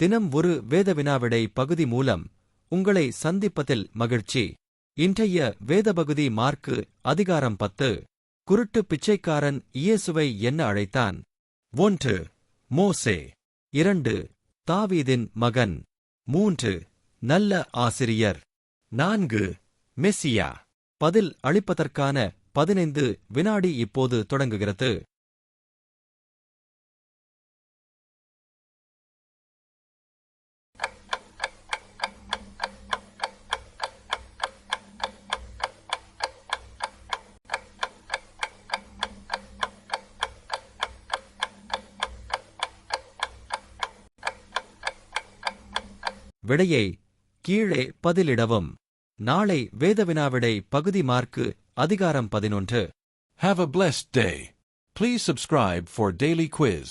தினம் ஒரு வேத வினாவிடை பகுதி மூலம் உங்களை சந்திப்பதில் மகிழ்ச்சி. இன்றைய வேத பகுதி மார்க்கு அதிகாரம் பத்து. குருட்டு பிச்சைக்காரன் இயேசுவை என்ன அழைத்தான்? ஒன்று. மோசே. இரண்டு. தாவீதின் மகன். மூன்று. நல்ல ஆசிரியர். நான்கு. மெஸ்ஸியா பதில் அளிப்பதற்கான பதினைந்து வினாடி இப்போது தொடங்குகிறது. விடையை கீழே பதிலிடவும் நாளை வேதவினாவிடை பகுதி மார்க்கு அதிகாரம் பதினொன்று Have a blessed day. Please subscribe for daily quiz.